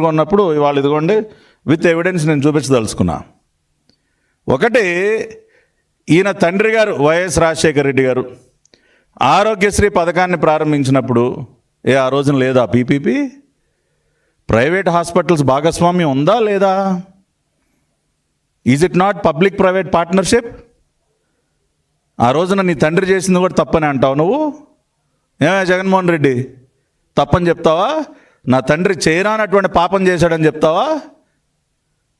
ఉన్నప్పుడు ఇవాళ ఇదిగోండి విత్ ఎవిడెన్స్ నేను చూపించదలుచుకున్నా. ఒకటి ఈయన తండ్రి గారు వైఎస్ రాజశేఖర రెడ్డి గారు ఆరోగ్యశ్రీ పథకాన్ని ప్రారంభించినప్పుడు ఏ ఆ రోజున లేదా పీపీపీ? ప్రైవేట్ హాస్పిటల్స్ భాగస్వామ్యం ఉందా లేదా? Is it not public private partnership ఆ రోజున నీ తండ్రి చేసింది కూడా తప్పని అంటావు నువ్వు? ఏమే జగన్మోహన్ రెడ్డి? తప్పని చెప్తావా? నా తండ్రి చేయరానటువంటి పాపం చేశాడని చెప్తావా?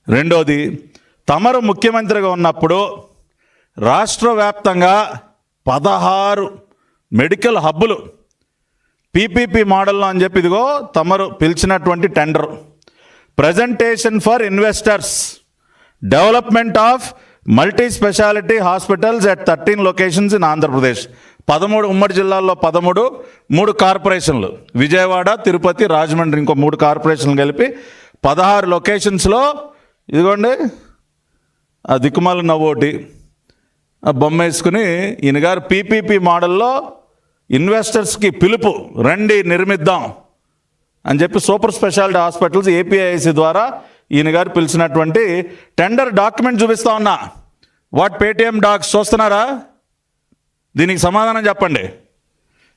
రెండోది తమరు ముఖ్యమంత్రిగా ఉన్నప్పుడు రాష్ట్ర వ్యాప్తంగా పదహారు మెడికల్ హబ్బులు పీపీపీ మోడల్లో అని చెప్పి ఇదిగో తమరు పిలిచినటువంటి tender. Presentation for investors development of multi speciality hospitals at thirteen locations in Andhra Pradesh. పదమూడు ఉమ్మడి జిల్లాల్లో పదమూడు మూడు కార్పొరేషన్లు. విజయవాడ తిరుపతి రాజమండ్రి ఇంకో మూడు కార్పొరేషన్లు కలిపి పదహారు లొకేషన్స్లో ఇదిగోండి ఆ దిక్కుమాల నవ్వోటి ఆ బొమ్మ వేసుకుని ఈయన గారు పీపీపీ మోడల్లో ఇన్వెస్టర్స్కి పిలుపు రండి నిర్మిద్దాం అని చెప్పి సూపర్ స్పెషాలిటీ హాస్పిటల్స్ ఏపీఐసి ద్వారా ఈయన గారు పిలిచినటువంటి టెండర్ డాక్యుమెంట్ చూపిస్తా ఉన్నా. వాట్ పేటిఎం డాక్స్ చూస్తున్నారా? దీనికి సమాధానం చెప్పండి.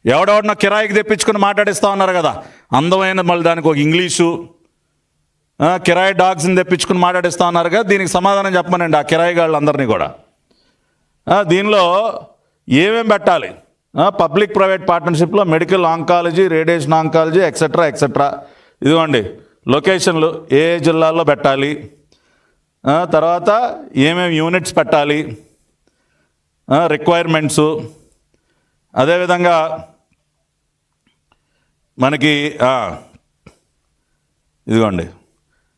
ఎవడెవడనో కిరాయికి తెప్పించుకుని మాట్లాడిస్తూ ఉన్నారు కదా. అందమైన మళ్ళీ దానికి ఒక ఇంగ్లీషు కిరాయి డాగ్స్ని తెప్పించుకుని మాట్లాడిస్తూ ఉన్నారు కదా. దీనికి సమాధానం చెప్పమనండి ఆ కిరాయి వాళ్ళందరినీ కూడా దీనిలో ఏమేం పెట్టాలి? Public private పార్ట్నర్షిప్లో medical oncology radiation oncology etcetera etcetera ఇదిగోండి లొకేషన్లు ఏ జిల్లాల్లో పెట్టాలి? తర్వాత ఏమేమి యూనిట్స్ పెట్టాలి? రిక్వైర్మెంట్స్ అదేవిధంగా మనకి ఇదిగోండి.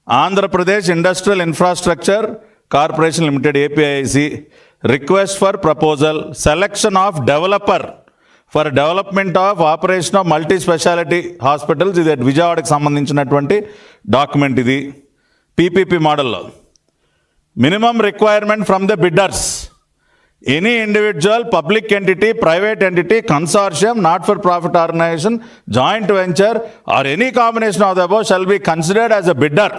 Andhra Pradesh industrial infrastructure corporation limited APIC request for proposal selection of developer for development of operation of multi speciality hospitals ఇది విజయవాడకి సంబంధించినటువంటి డాక్యుమెంట్ ఇది. పీపీపీ మోడల్లో minimum requirement from the bidders any individual public entity private entity consortium not for profit organisation joint venture or any combination of the above shall be considered as a bidder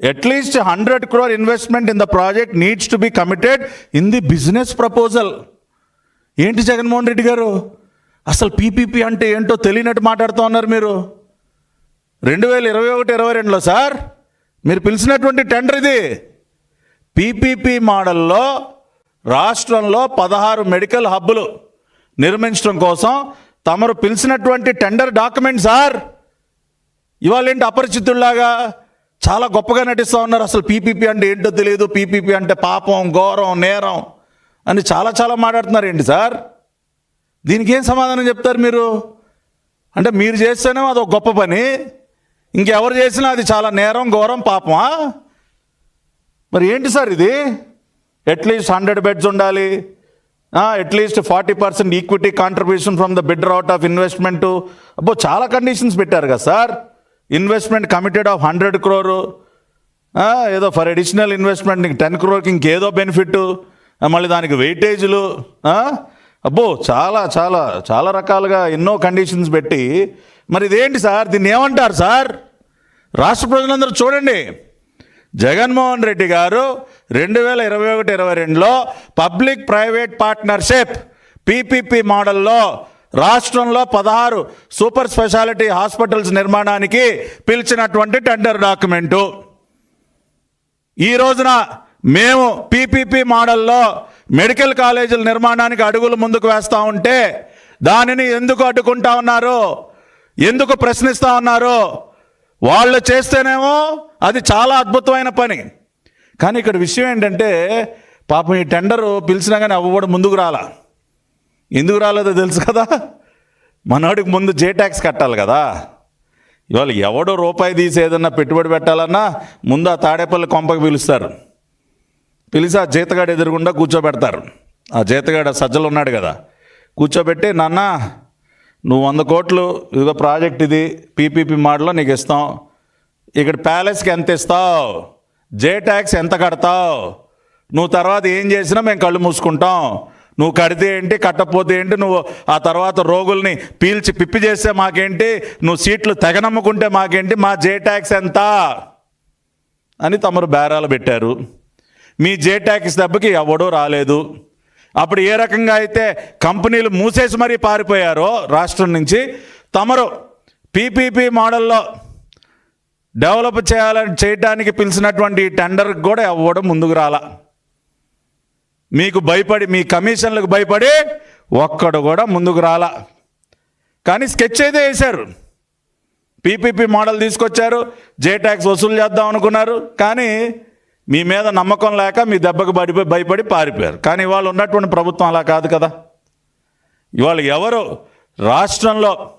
at least hundred crore investment in the project needs to be committed in the business proposal ఏంటి జగన్మోహన్ రెడ్డి గారు? అసలు PPP అంటే ఏంటో తెలియనట్టు మాట్లాడుతూ ఉన్నారు మీరు. రెండు వేల ఇరవై ఒకటి ఇరవై రెండులో సార్ మీరు పిలిచినటువంటి టెండర్ ఇది. పీపీపీ మోడల్లో రాష్ట్రంలో పదహారు మెడికల్ హబ్బులు నిర్మించడం కోసం తమరు పిలిచినటువంటి టెండర్ డాక్యుమెంట్ సార్ ఇవాళ ఏంటి అపరిచితుల్లాగా చాలా గొప్పగా నటిస్తూ ఉన్నారు. అసలు పీపీపీ అంటే ఏంటో తెలియదు. పీపీపీ అంటే పాపం ఘోరం నేరం అని చాలా చాలా మాట్లాడుతున్నారు. ఏంటి సార్? దీనికి ఏం సమాధానం చెప్తారు మీరు? అంటే మీరు చేస్తేనే అది ఒక గొప్ప పని. ఇంకెవరు చేసినా అది చాలా నేరం ఘోరం పాపమా? మరి ఏంటి సార్ ఇది? అట్లీస్ట్ హండ్రెడ్ బెడ్స్ ఉండాలి. At least forty percent equity contribution from the bidder out of investment అబ్బో చాలా కండిషన్స్ పెట్టారు కదా sir. Investment committed of hundred crore ఏదో ఫర్ అడిషనల్ ఇన్వెస్ట్మెంట్ నీకు టెన్ క్రోర్కి ఇంకేదో బెనిఫిట్ మళ్ళీ దానికి వెయిటేజ్లు అబ్బో చాలా చాలా చాలా రకాలుగా ఎన్నో కండిషన్స్ పెట్టి. మరి ఇదేంటి సార్? దీన్ని ఏమంటారు సార్? రాష్ట్ర ప్రజలందరూ చూడండి. జగన్మోహన్ రెడ్డి గారు రెండు వేల ఇరవై ఒకటి ఇరవై రెండులో పబ్లిక్ ప్రైవేట్ పార్ట్నర్షిప్ పీపీపీ మోడల్లో రాష్ట్రంలో పదహారు సూపర్ స్పెషాలిటీ హాస్పిటల్స్ నిర్మాణానికి పిలిచినటువంటి టెండర్ డాక్యుమెంటు. ఈ రోజున మేము పీపీపీ మోడల్లో మెడికల్ కాలేజీల నిర్మాణానికి అడుగులు ముందుకు వేస్తూ ఉంటే దానిని ఎందుకు అడ్డుకుంటా ఉన్నారు? ఎందుకు ప్రశ్నిస్తూ ఉన్నారు? వాళ్ళు చేస్తేనేమో అది చాలా అద్భుతమైన పని. కానీ ఇక్కడ విషయం ఏంటంటే పాపం ఈ టెండరు పిలిచినా కానీ అవ్వడం ముందుకు రాలా. ఎందుకు రాలేదో తెలుసు కదా? మనోడికి ముందు జే ట్యాక్స్ కట్టాలి కదా. ఇవాళ ఎవడో రూపాయి తీసి ఏదన్నా పెట్టుబడి పెట్టాలన్నా ముందు ఆ తాడేపల్లి కొంపకి పిలుస్తారు. పిలిచి ఆ జీతగాడు ఎదురుగుండా కూర్చోబెడతారు. ఆ జీతగాడు సజ్జలు ఉన్నాడు కదా. కూర్చోబెట్టి నాన్న నువ్వు వంద కోట్లు ఇదిగో ప్రాజెక్ట్ ఇది పీపీపీ మోడల్లో నీకు ఇస్తాం. ఇక్కడ ప్యాలెస్కి ఎంత ఇస్తావు? జే ట్యాక్స్ ఎంత కడతావు? నువ్వు తర్వాత ఏం చేసినా మేము కళ్ళు మూసుకుంటాం. నువ్వు కడితే ఏంటి కట్టపోతే ఏంటి నువ్వు ఆ తర్వాత రోగుల్ని పీల్చి పిప్పి చేస్తే మాకేంటి నువ్వు సీట్లు తెగనమ్ముకుంటే మాకేంటి మా జే ట్యాక్స్ ఎంత? అని తమరు బేరాలు పెట్టారు. మీ జే ట్యాక్స్ దెబ్బకి ఎవడూ రాలేదు. అప్పుడు ఏ రకంగా అయితే కంపెనీలు మూసేసి మరీ పారిపోయారో రాష్ట్రం నుంచి తమరు పీపీపీ మోడల్లో డెవలప్ చేయాలని చేయటానికి పిలిచినటువంటి టెండర్ కూడా అవ్వడం ముందుకు రాలా. మీకు భయపడి మీ కమిషన్లకు భయపడి ఒక్కడు కూడా ముందుకు రాలా. కానీ స్కెచ్ అయితే వేశారు. పీపీపీ మోడల్ తీసుకొచ్చారు జే ట్యాక్స్ వసూలు చేద్దాం అనుకున్నారు కానీ మీ మీద నమ్మకం లేక మీ దెబ్బకు పడిపోయి భయపడి పారిపోయారు. కానీ ఇవాళ ఉన్నటువంటి ప్రభుత్వం అలా కాదు కదా. ఇవాళ ఎవరు రాష్ట్రంలో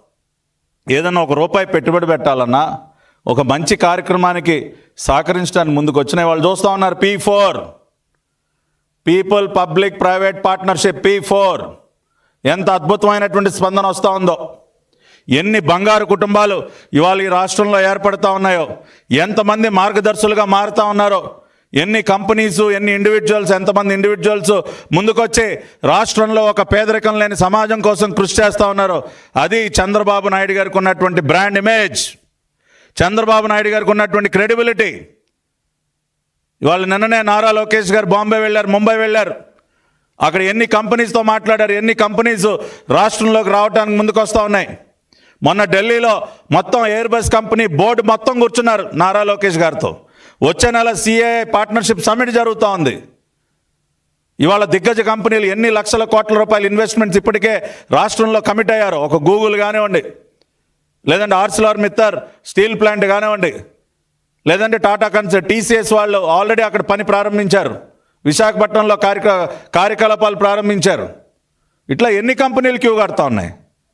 ఏదైనా ఒక రూపాయి పెట్టుబడి పెట్టాలన్నా ఒక మంచి కార్యక్రమానికి సహకరించడానికి ముందుకు వచ్చిన వాళ్ళు చూస్తూ ఉన్నారు. P four people public private partnership P four ఎంత అద్భుతమైనటువంటి స్పందన వస్తూ ఉందో. ఎన్ని బంగారు కుటుంబాలు ఇవాళ ఈ రాష్ట్రంలో ఏర్పడుతూ ఉన్నాయో. ఎంతమంది మార్గదర్శులుగా మారుతూ ఉన్నారో. ఎన్ని కంపెనీస్ ఎన్ని ఇండివిజువల్స్ ఎంతమంది ఇండివిజువల్స్ ముందుకొచ్చి రాష్ట్రంలో ఒక పేదరికం లేని సమాజం కోసం కృషి చేస్తూ ఉన్నారో. అది చంద్రబాబు నాయుడు గారికి ఉన్నటువంటి బ్రాండ్ ఇమేజ్ చంద్రబాబు నాయుడు గారికి ఉన్నటువంటి క్రెడిబిలిటీ. ఇవాళ నిన్ననే నారా లోకేష్ గారు బాంబే వెళ్ళారు ముంబై వెళ్ళారు. అక్కడ ఎన్ని కంపెనీస్తో మాట్లాడారు ఎన్ని కంపెనీస్ రాష్ట్రంలోకి రావడానికి ముందుకు వస్తూ ఉన్నాయి. మొన్న ఢిల్లీలో మొత్తం ఎయిర్ బస్ కంపెనీ బోర్డు మొత్తం కూర్చున్నారు నారా లోకేష్ గారితో. వచ్చే నెల సిఏ పార్ట్నర్షిప్ సమిట్ జరుగుతూ ఉంది. ఇవాళ దిగ్గజ కంపెనీలు ఎన్ని లక్షల కోట్ల రూపాయల ఇన్వెస్ట్మెంట్స్ ఇప్పటికే రాష్ట్రంలో కమిట్ అయ్యారు ఒక గూగుల్ కానివ్వండి లేదంటే ఆర్సిలార్ మిత్తర్ స్టీల్ ప్లాంట్ కానివ్వండి. లేదంటే టాటా కన్సర్ టీసీఎస్ వాళ్ళు ఆల్రెడీ అక్కడ పని ప్రారంభించారు. విశాఖపట్నంలో కార్యక కార్యకలాపాలు ప్రారంభించారు. ఇట్లా ఎన్ని కంపెనీలు క్యూ కడతా ఉన్నాయి?